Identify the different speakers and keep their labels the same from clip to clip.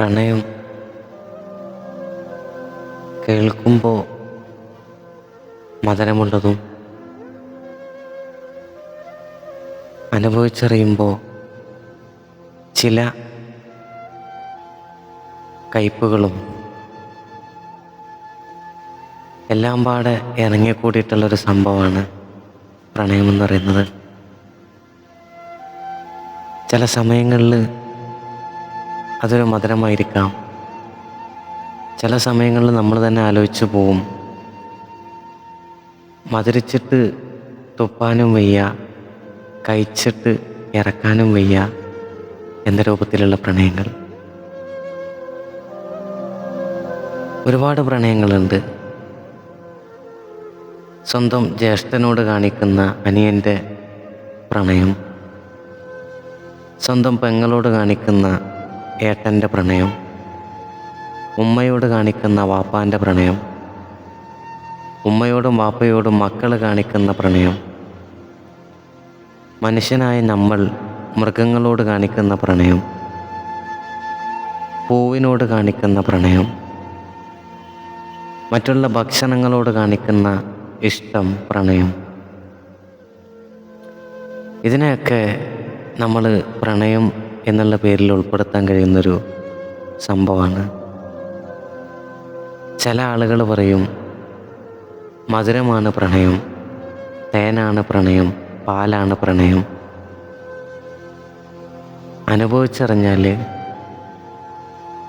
Speaker 1: പ്രണയം കേൾക്കുമ്പോൾ മധുരമുള്ളതും അനുഭവിച്ചറിയുമ്പോൾ ചില കയ്പുകളും എല്ലാം പാടെ ഇറങ്ങിക്കൂടിയിട്ടുള്ളൊരു സംഭവമാണ് പ്രണയമെന്ന് പറയുന്നത്. ചില സമയങ്ങളിൽ അതൊരു മധുരമായിരിക്കാം. ചില സമയങ്ങളിൽ നമ്മൾ തന്നെ ആലോചിച്ചു പോവും. മധുരിച്ചിട്ട് തുപ്പാനും വയ്യ കഴിച്ചിട്ട് ഇറക്കാനും വയ്യ എന്ന രൂപത്തിലുള്ള പ്രണയങ്ങൾ. ഒരുപാട് പ്രണയങ്ങളുണ്ട്. സ്വന്തം ജ്യേഷ്ഠനോട് കാണിക്കുന്ന അനിയന്റെ പ്രണയം സ്വന്തം പെങ്ങളോട് കാണിക്കുന്ന ഏട്ടന്റെ പ്രണയം ഉമ്മയോട് കാണിക്കുന്ന വാപ്പാന്റെ പ്രണയം ഉമ്മയോടും വാപ്പയോടും മക്കൾ കാണിക്കുന്ന പ്രണയം മനുഷ്യനായ നമ്മൾ മൃഗങ്ങളോട് കാണിക്കുന്ന പ്രണയം പൂവിനോട് കാണിക്കുന്ന പ്രണയം മറ്റുള്ള ഭക്ഷണങ്ങളോട് കാണിക്കുന്ന ഇഷ്ടം പ്രണയം. ഇതിനെയൊക്കെ നമ്മൾ പ്രണയം എന്നുള്ള പേരിൽ ഉൾപ്പെടുത്താൻ കഴിയുന്നൊരു സംഭവമാണ്. ചില ആളുകൾ പറയും മധുരമാണ് പ്രണയം തേനാണ് പ്രണയം പാലാണ് പ്രണയം. അനുഭവിച്ചറിഞ്ഞാൽ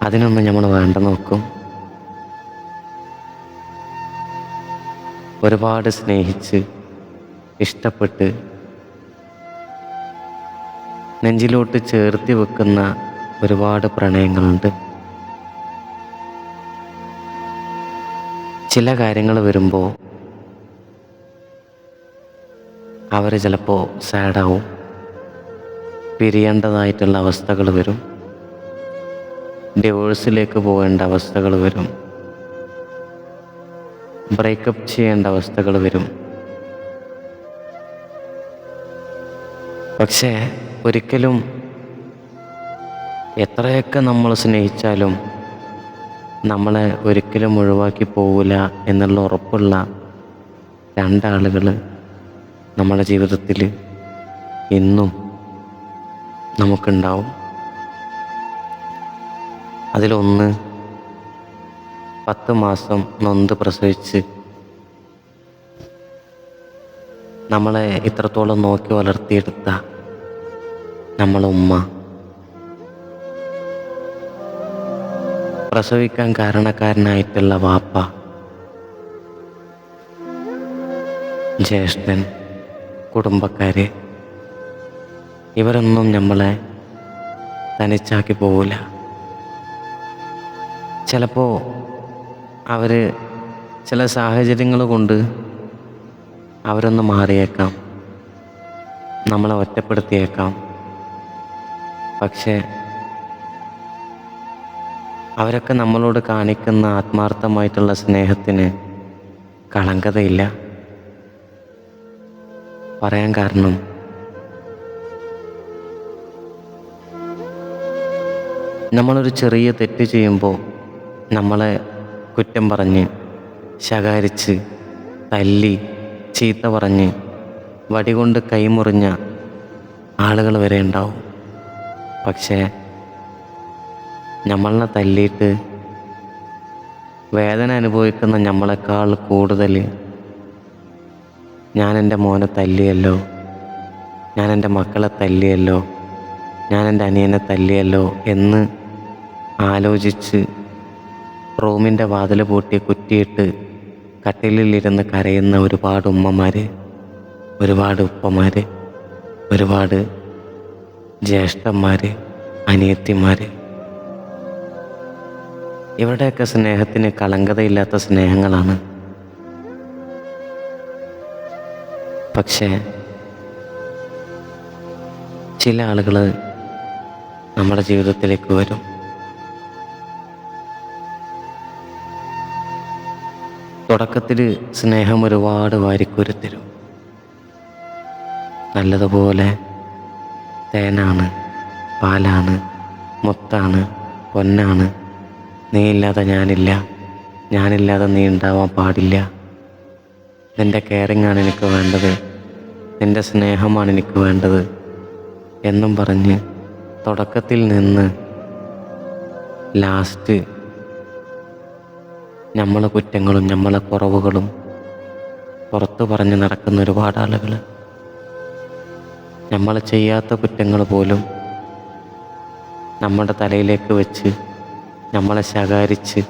Speaker 1: അതിനൊന്നും നമ്മൾ വേണ്ട നോക്കും. ഒരുപാട് സ്നേഹിച്ച് ഇഷ്ടപ്പെട്ട് നെഞ്ചിലോട്ട് ചേർത്തി വെക്കുന്ന ഒരുപാട് പ്രണയങ്ങളുണ്ട്. ചില കാര്യങ്ങൾ വരുമ്പോൾ അവർ ചിലപ്പോൾ സാഡാവും. പിരിയേണ്ടതായിട്ടുള്ള അവസ്ഥകൾ വരും. ഡിവോഴ്സിലേക്ക് പോകേണ്ട അവസ്ഥകൾ വരും. ബ്രേക്കപ്പ് ചെയ്യേണ്ട അവസ്ഥകൾ വരും. പക്ഷേ ഒരിക്കലും എത്രയൊക്കെ നമ്മൾ സ്നേഹിച്ചാലും നമ്മളെ ഒരിക്കലും ഒഴിവാക്കി പോവില്ല എന്നുള്ള ഉറപ്പുള്ള രണ്ടാളുകൾ നമ്മുടെ ജീവിതത്തിൽ ഇന്നും നമുക്കുണ്ടാവും. അതിലൊന്ന് പത്ത് മാസം നൊന്ത് പ്രസവിച്ച് നമ്മളെ ഇത്രത്തോളം നോക്കി വളർത്തിയെടുത്ത നമ്മളെ ഉമ്മ. പ്രസവിക്കാൻ കാരണക്കാരനായിട്ടുള്ള വാപ്പ. ജ്യേഷ്ഠൻ കുടുംബക്കാര്. ഇവരൊന്നും നമ്മളെ തനിച്ചാക്കി പോവില്ല ചിലപ്പോൾ അവർ ചില സാഹചര്യങ്ങൾ കൊണ്ട് അവരൊന്ന് മാറിയേക്കാം. നമ്മളെ ഒറ്റപ്പെടുത്തിയേക്കാം. പക്ഷേ അവരൊക്കെ നമ്മളോട് കാണിക്കുന്ന ആത്മാർത്ഥമായിട്ടുള്ള സ്നേഹത്തിന് കളങ്കതയില്ല. പറയാൻ കാരണം നമ്മളൊരു ചെറിയ തെറ്റ് ചെയ്യുമ്പോൾ നമ്മളെ കുറ്റം പറഞ്ഞ് ശകാരിച്ച് തല്ലി ചീത്ത പറഞ്ഞ് വടികൊണ്ട് കൈമുറിഞ്ഞ ആളുകൾ വരെ ഉണ്ടാവും. പക്ഷേ നമ്മളെ തല്ലിയിട്ട് വേദന അനുഭവിക്കുന്ന നമ്മളെക്കാൾ കൂടുതൽ ഞാൻ എന്റെ മോനെ തല്ലിയല്ലോ ഞാൻ എന്റെ മക്കളെ തല്ലിയല്ലോ ഞാൻ എന്റെ അനിയനെ തല്ലിയല്ലോ എന്ന് ആലോചിച്ച് റൂമിന്റെ വാതിൽ പൂട്ടി കുറ്റിയിട്ട് കട്ടിലിലിരുന്ന് കരയുന്ന ഒരുപാട് ഉമ്മമാർ ഒരുപാട് ഉപ്പമാർ ഒരുപാട് ജ്യേഷ്ഠന്മാർ അനിയത്തിമാർ ഇവരുടെയൊക്കെ സ്നേഹത്തിന് കളങ്കതയില്ലാത്ത സ്നേഹങ്ങളാണ്. പക്ഷേ ചില ആളുകൾ നമ്മുടെ ജീവിതത്തിലേക്ക് വരും. തുടക്കത്തിൽ സ്നേഹം ഒരുപാട് വാരിക്കുരുത്തരും. തരും നല്ലതുപോലെ തേനാണ് പാലാണ് മുത്താണ് പൊന്നാണ്. നീ ഇല്ലാതെ ഞാനില്ല. ഞാനില്ലാതെ നീ ഉണ്ടാവാൻ പാടില്ല. നിന്റെ കെയറിങ്ങാണ് എനിക്ക് വേണ്ടത്. നിന്റെ സ്നേഹമാണ് എനിക്ക് വേണ്ടത്. എന്നും പറഞ്ഞ് തുടക്കത്തിൽ നിന്ന് ലാസ്റ്റ് നമ്മളെ കുറ്റങ്ങളും നമ്മളെ കുറവുകളും പുറത്തു പറഞ്ഞ് നടക്കുന്ന ഒരുപാട് ആളുകൾ നമ്മൾ ചെയ്യാത്ത കുറ്റങ്ങൾ പോലും നമ്മുടെ തലയിലേക്ക് വെച്ച് നമ്മളെ ശകാരിച്ച്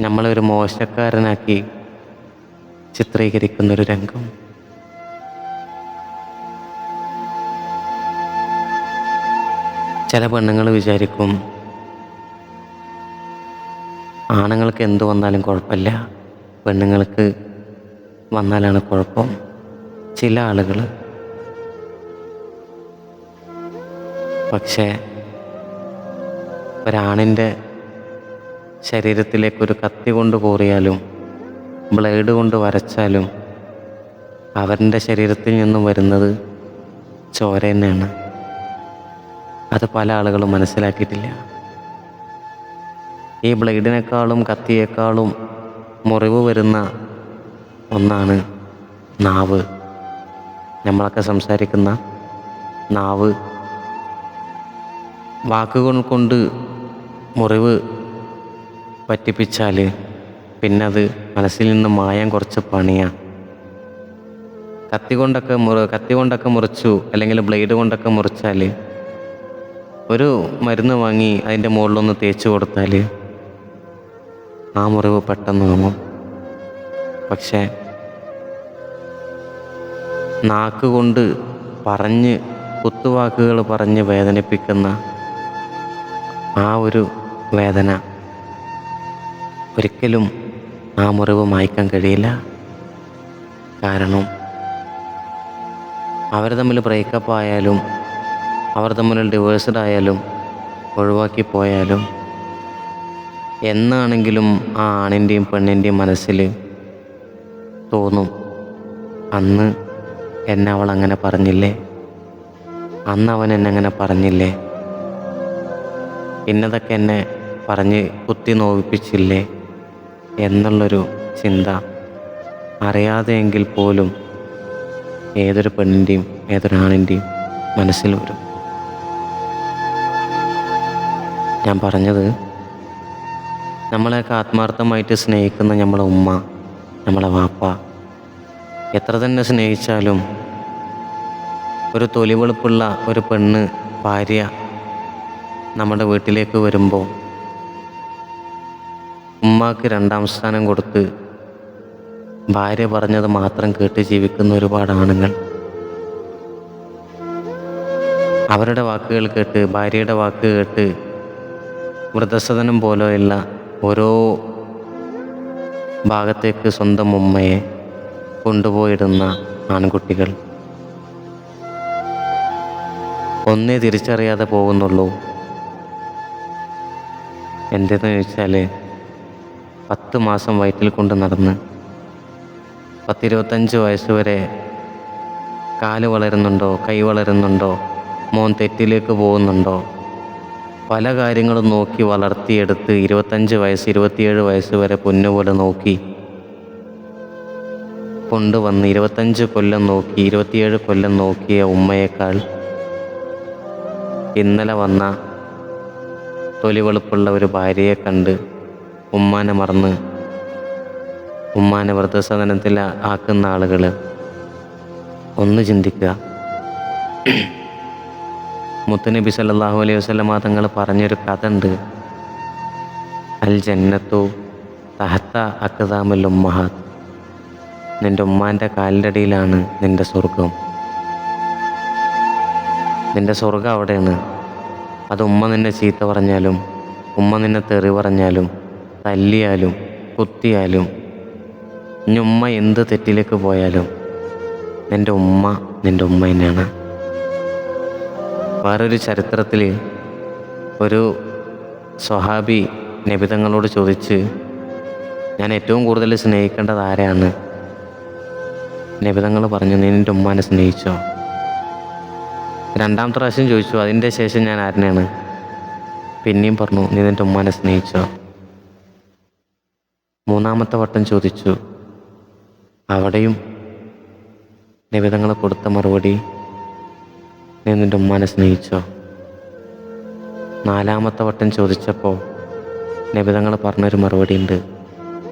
Speaker 1: നമ്മളെ ഒരു മോശക്കാരനാക്കി ചിത്രീകരിക്കുന്നൊരു രംഗം. ചില പെണ്ണുങ്ങൾ വിചാരിക്കും ആണുങ്ങൾക്ക് എന്തു വന്നാലും കുഴപ്പമില്ല പെണ്ണുങ്ങൾക്ക് വന്നാലാണ് കുഴപ്പം. ചില ആളുകൾ പക്ഷേ ഒരാണിന്റെ ശരീരത്തിലേക്ക് ഒരു കത്തി കൊണ്ട് കോറിയാലും ബ്ലേഡ് കൊണ്ട് വരച്ചാലും അവരുടെ ശരീരത്തിൽ നിന്നും വരുന്നത് ചോര തന്നെയാണ്. അത് പല ആളുകളും മനസ്സിലാക്കിയിട്ടില്ല. ഈ ബ്ലേഡിനേക്കാളും കത്തിയേക്കാളും മുറിവ് വരുന്ന ഒന്നാണ് നാവ്. നമ്മളൊക്കെ സംസാരിക്കുന്ന നാവ്. വാക്കുകൾ കൊണ്ട് മുറിവ് പറ്റിപ്പിച്ചാൽ പിന്നെ അത് മനസ്സിൽ നിന്ന് മായാൻ കുറച്ച് പണിയാണ് കത്തി കൊണ്ടൊക്കെ മുറി കത്തി കൊണ്ടൊക്കെ മുറിച്ചു അല്ലെങ്കിൽ ബ്ലേഡ് കൊണ്ടൊക്കെ മുറിച്ചാൽ ഒരു മരുന്ന് വാങ്ങി അതിന്റെ മുകളിലൊന്ന് തേച്ച് കൊടുത്താൽ ആ മുറിവ് പെട്ടെന്ന് ഉണങ്ങും പക്ഷേ നാക്ക് കൊണ്ട് പറഞ്ഞ് കുത്തുവാക്കുകൾ പറഞ്ഞ് വേദനിപ്പിക്കുന്ന ആ ഒരു വേദന ഒരിക്കലും ആ മുറിവ് മായ്ക്കാൻ കഴിയില്ല. കാരണം അവർ തമ്മിൽ ബ്രേക്കപ്പ് ആയാലും അവർ തമ്മിൽ ഡിവേഴ്സ്ഡ് ആയാലും ഒഴിവാക്കി പോയാലും എന്നാണെങ്കിലും ആ ആണിന്റെയും പെണ്ണിന്റെയും മനസ്സിൽ തോന്നും അന്ന് എന്നെ അവൾ അങ്ങനെ പറഞ്ഞില്ലേ? അന്ന് അവൻ എന്നെ അങ്ങനെ പറഞ്ഞില്ലേ? ഇന്നതൊക്കെ എന്നെ പറഞ്ഞ് കുത്തി നോവിപ്പിച്ചില്ലേ എന്നുള്ളൊരു ചിന്ത. അറിയാതെയെങ്കിൽ പോലും ഏതൊരു പെണ്ണിന്റെയും ഏതൊരാണിന്റെയും മനസ്സിൽ വരും. ഞാൻ പറഞ്ഞത് നമ്മളെയൊക്കെ ആത്മാർത്ഥമായിട്ട് സ്നേഹിക്കുന്ന നമ്മളെ ഉമ്മ നമ്മളെ വാപ്പ. എത്ര തന്നെ സ്നേഹിച്ചാലും ഒരു തൊലിവെളുപ്പുള്ള ഒരു പെണ്ണ് ഭാര്യ നമ്മുടെ വീട്ടിലേക്ക് വരുമ്പോൾ ഉമ്മാക്ക് രണ്ടാം സ്ഥാനം കൊടുത്ത് ഭാര്യ പറഞ്ഞത് മാത്രം കേട്ട് ജീവിക്കുന്ന ഒരുപാട് ആണുങ്ങൾ. അവരുടെ വാക്കുകൾ കേട്ട് ഭാര്യയുടെ വാക്ക് കേട്ട് വൃദ്ധസദനം പോലെയുള്ള ഓരോ ഭാഗത്തേക്ക് സ്വന്തം ഉമ്മയെ കൊണ്ടുപോയിടുന്ന ആൺകുട്ടികൾ. ഒന്നേ തിരിച്ചറിയാതെ പോകുന്നുള്ളൂ. എന്തെന്ന് ചോദിച്ചാൽ പത്ത് മാസം വയറ്റിൽ കൊണ്ട് നടന്ന് പത്തിരുപത്തഞ്ച് വയസ്സ് വരെ കാൽ വളരുന്നുണ്ടോ കൈ വളരുന്നുണ്ടോ മോൻ തെറ്റിലേക്ക് പോകുന്നുണ്ടോ പല കാര്യങ്ങളും നോക്കി വളർത്തിയെടുത്ത് ഇരുപത്തഞ്ച് വയസ്സ് ഇരുപത്തിയേഴ് വയസ്സ് വരെ പൊന്നുപോലെ നോക്കി കൊണ്ടുവന്ന് ഇരുപത്തഞ്ച് കൊല്ലം നോക്കി ഇരുപത്തിയേഴ് കൊല്ലം നോക്കിയ ഉമ്മയേക്കാൾ ഇന്നലെ വന്ന തൊലിവെളുപ്പുള്ള ഒരു ഭാര്യയെ കണ്ട് ഉമ്മാനെ മറന്ന് ഉമ്മാനെ വൃദ്ധസദനത്തിൽ ആക്കുന്ന ആളുകൾ ഒന്ന് ചിന്തിക്കുക മുത്തുനബി സല്ലാഹു അലൈഹി വസല്ലമ തങ്ങൾ പറഞ്ഞൊരു കഥ ഉണ്ട് അൽ ജന്നത്തു തഹത്ത അക്കദാമൽ ഉമ്മഹാത്ത് നിന്റെ ഉമ്മാന്റെ കാലിന്റെ അടിയിലാണ് നിന്റെ സ്വർഗം നിന്റെ സ്വർഗം അവിടെയാണ്. അത് ഉമ്മ നിന്നെ ചീത്ത പറഞ്ഞാലും ഉമ്മ നിന്നെ തെറി പറഞ്ഞാലും തല്ലിയാലും കുത്തിയാലും ഇനി ഉമ്മ എന്ത് തെറ്റിലേക്ക് പോയാലും നിന്റെ ഉമ്മ നിന്റെ ഉമ്മ തന്നെയാണ്. വേറൊരു ചരിത്രത്തിൽ ഒരു സ്വഹാബി നബിതങ്ങളോട് ചോദിച്ച് ഞാൻ ഏറ്റവും കൂടുതൽ സ്നേഹിക്കേണ്ടത് ആരെയാണ് നബിതങ്ങൾ പറഞ്ഞു നീ നിന്റെ ഉമ്മാനെ സ്നേഹിച്ചോ? രണ്ടാമത്തെ പ്രാവശ്യം ചോദിച്ചു അതിന്റെ ശേഷം ഞാൻ ആരനെയാണ്? പിന്നെയും പറഞ്ഞു നീ നിന്റെ ഉമ്മാനെ സ്നേഹിച്ചോ? മൂന്നാമത്തെ വട്ടം ചോദിച്ചു അവിടെയും നിബിതങ്ങൾ കൊടുത്ത മറുപടി നീ നിന്റെ ഉമ്മാനെ സ്നേഹിച്ചോ? നാലാമത്തെ വട്ടം ചോദിച്ചപ്പോൾ നിബിതങ്ങൾ പറഞ്ഞൊരു മറുപടി ഉണ്ട്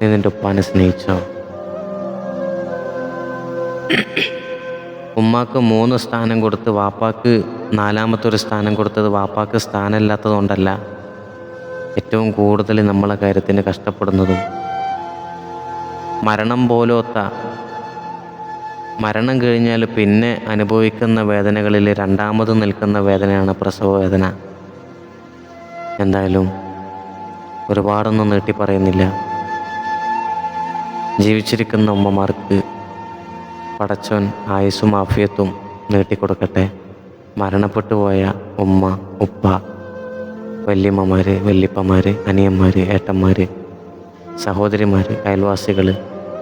Speaker 1: നീ നിന്റെ ഉപ്പാനെ സ്നേഹിച്ചോ? ഉമ്മാക്ക് മൂന്ന് സ്ഥാനം കൊടുത്ത് വാപ്പാക്ക് നാലാമത്തെ ഒരു സ്ഥാനം കൊടുത്തത് വാപ്പാക്ക് സ്ഥാനമില്ലാത്തത് കൊണ്ടല്ല ഏറ്റവും കൂടുതൽ നമ്മളെ കാര്യത്തിന് കഷ്ടപ്പെടുന്നതും. മരണം പോലോത്ത മരണം കഴിഞ്ഞാൽ പിന്നെ അനുഭവിക്കുന്ന വേദനകളിൽ രണ്ടാമത് നിൽക്കുന്ന വേദനയാണ് പ്രസവ വേദന. എന്തായാലും ഒരുപാടൊന്നും നീട്ടി പറയുന്നില്ല. ജീവിച്ചിരിക്കുന്ന ഉമ്മമാർക്ക് പടച്ചോൻ ആയുസ്സും ആഫിയത്തും നീട്ടിക്കൊടുക്കട്ടെ. മരണപ്പെട്ടു പോയ ഉമ്മ ഉപ്പ വല്യമ്മമാർ വല്യപ്പമാർ അനിയന്മാർ ഏട്ടന്മാർ സഹോദരിമാർ അയൽവാസികൾ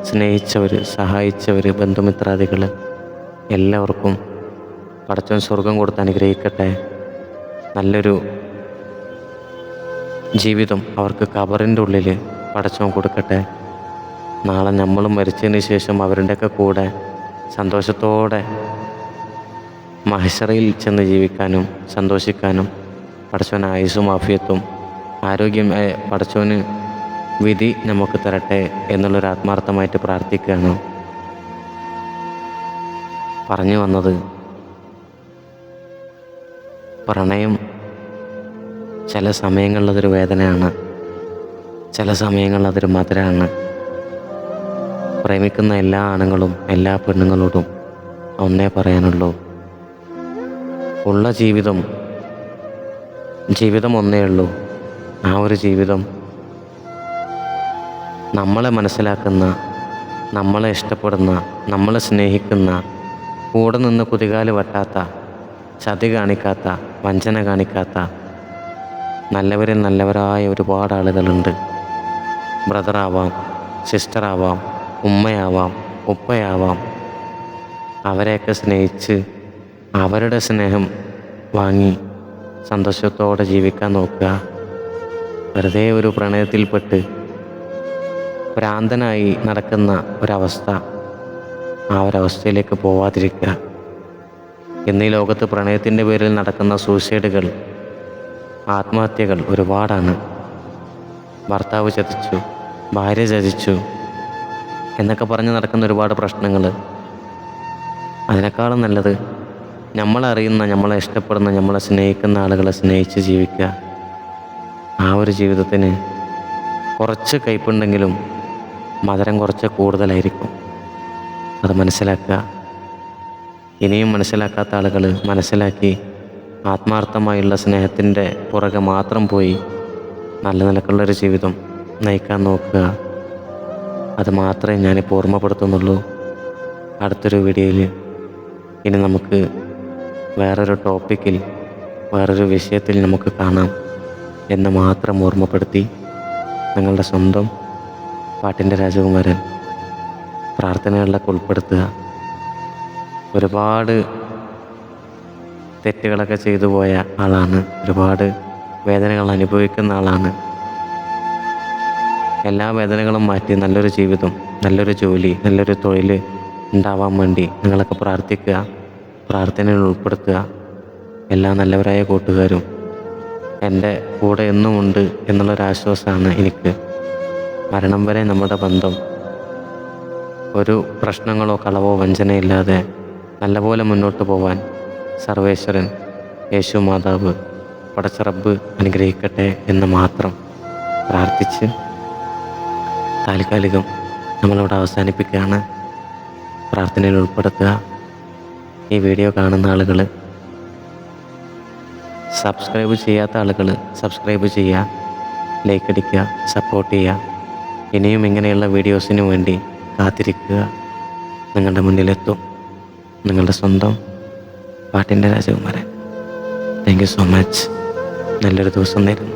Speaker 1: സ്നേഹിച്ചവർ സഹായിച്ചവർ ബന്ധുമിത്രാദികൾ എല്ലാവർക്കും പടച്ചവൻ സ്വർഗം കൊടുത്ത് അനുഗ്രഹിക്കട്ടെ. നല്ലൊരു ജീവിതം അവർക്ക് കബറിന്റെ ഉള്ളിൽ പടച്ചവൻ കൊടുക്കട്ടെ. നാളെ നമ്മളും മരിച്ചതിന് ശേഷം അവരുടെയൊക്കെ കൂടെ സന്തോഷത്തോടെ മഹസറയിൽ ചെന്ന് ജീവിക്കാനും സന്തോഷിക്കാനും പടച്ചോൻ ആയുസും ആഫിയത്തും ആരോഗ്യം പടച്ചവന് വിധി നമുക്ക് തരട്ടെ എന്നുള്ളൊരു ആത്മാർത്ഥമായിട്ട് പ്രാർത്ഥിക്കുകയാണ്. പറഞ്ഞു വന്നത് പ്രണയം ചില സമയങ്ങളിൽ അതൊരു വേദനയാണ് ചില സമയങ്ങളിൽ അതൊരു മധുരമാണ്. പ്രേമിക്കുന്ന എല്ലാ ആണുങ്ങളും എല്ലാ പെണ്ണുങ്ങളോടും ഒന്നേ പറയാനുള്ളൂ. ഉള്ള ജീവിതം ജീവിതം ഒന്നേ ഉള്ളൂ. ആ ഒരു ജീവിതം നമ്മളെ മനസ്സിലാക്കുന്ന നമ്മളെ ഇഷ്ടപ്പെടുന്ന നമ്മളെ സ്നേഹിക്കുന്ന കൂടെ നിന്ന് കുതികാൽ വട്ടാത്ത ചതി കാണിക്കാത്ത വഞ്ചന കാണിക്കാത്ത നല്ലവരിൽ നല്ലവരായ ഒരുപാട് ആളുകളുണ്ട്. ബ്രദറാവാം സിസ്റ്ററാവാം ഉമ്മയാവാം ഉപ്പയാവാം. അവരെയൊക്കെ സ്നേഹിച്ച് അവരുടെ സ്നേഹം വാങ്ങി സന്തോഷത്തോടെ ജീവിക്കാൻ നോക്കുക. വെറുതെ ഒരു പ്രണയത്തിൽപ്പെട്ട് ഭ്രാന്തനായി നടക്കുന്ന ഒരവസ്ഥ ആ ഒരവസ്ഥയിലേക്ക് പോവാതിരിക്കുക. ഇന്ന് ഈ ലോകത്ത് പ്രണയത്തിന്റെ പേരിൽ നടക്കുന്ന സൂസൈഡുകൾ ആത്മഹത്യകൾ ഒരുപാടാണ്. ഭർത്താവ് ചതിച്ചു ഭാര്യ ചതിച്ചു എന്നൊക്കെ പറഞ്ഞ് നടക്കുന്ന ഒരുപാട് പ്രശ്നങ്ങൾ അതിനേക്കാളും നല്ലത് നമ്മളറിയുന്ന നമ്മളെ ഇഷ്ടപ്പെടുന്ന നമ്മളെ സ്നേഹിക്കുന്ന ആളുകളെ സ്നേഹിച്ച് ജീവിക്കുക. ആ ഒരു ജീവിതത്തിന് കുറച്ച് കയ്പുണ്ടെങ്കിലും മധുരം കുറച്ച് കൂടുതലായിരിക്കും. അത് മനസ്സിലാക്കുക. ഇനിയും മനസ്സിലാക്കാത്ത ആളുകൾ മനസ്സിലാക്കി ആത്മാർത്ഥമായുള്ള സ്നേഹത്തിന്റെ പുറകെ മാത്രം പോയി നല്ല നിലക്കുള്ളൊരു ജീവിതം നയിക്കാൻ നോക്കുക. അത് മാത്രമേ ഞാനിപ്പോൾ ഓർമ്മപ്പെടുത്തുന്നുള്ളൂ. അടുത്തൊരു വീഡിയോയിൽ ഇനി നമുക്ക് വേറൊരു ടോപ്പിക്കിൽ വേറൊരു വിഷയത്തിൽ നമുക്ക് കാണാം എന്ന് മാത്രം ഓർമ്മപ്പെടുത്തി നിങ്ങളുടെ സ്വന്തം പാട്ടിന്റെ രാജകുമാരൻ പ്രാർത്ഥനകളിലൊക്കെ ഉൾപ്പെടുത്തുക. ഒരുപാട് തെറ്റുകളൊക്കെ ചെയ്തു പോയ ആളാണ്. ഒരുപാട് വേദനകൾ അനുഭവിക്കുന്ന ആളാണ്. എല്ലാ വേദനകളും മാറ്റി നല്ലൊരു ജീവിതം നല്ലൊരു ജോലി നല്ലൊരു തൊഴിൽ ഉണ്ടാവാൻ വേണ്ടി നിങ്ങളൊക്കെ പ്രാർത്ഥിക്കുക പ്രാർത്ഥനയിൽ ഉൾപ്പെടുത്തുക. എല്ലാ നല്ലവരായ കൂട്ടുകാരും എന്റെ കൂടെ എന്നും എന്നുമുണ്ട് എന്നുള്ളൊരാശ്വാസമാണ് എനിക്ക്. മരണം വരെ നമ്മുടെ ബന്ധം. ഒരു പ്രശ്നങ്ങളോ കളവോ വഞ്ചനയില്ലാതെ നല്ലപോലെ മുന്നോട്ട് പോവാൻ സർവേശ്വരൻ യേശു മാതാവ് പടച്ചറബ് അനുഗ്രഹിക്കട്ടെ എന്ന് മാത്രം പ്രാർത്ഥിച്ച് താൽക്കാലികം നമ്മളിവിടെ അവസാനിപ്പിക്കുകയാണ്. പ്രാർത്ഥനയിൽ ഉൾപ്പെടുത്തുക. ഈ വീഡിയോ കാണുന്ന ആളുകൾ സബ്സ്ക്രൈബ് ചെയ്യാത്ത ആളുകൾ സബ്സ്ക്രൈബ് ചെയ്യുക. ലൈക്ക് അടിക്കുക സപ്പോർട്ട് ചെയ്യുക. ഇനിയും ഇങ്ങനെയുള്ള വീഡിയോസിന് വേണ്ടി കാത്തിരിക്കുക. നിങ്ങളുടെ മുന്നിലെത്തും. നിങ്ങളുടെ സ്വന്തം പാട്ടിന്റെ രാജകുമാരൻ. താങ്ക് യു സോ മച്ച് നല്ലൊരു ദിവസം നേരുന്നു.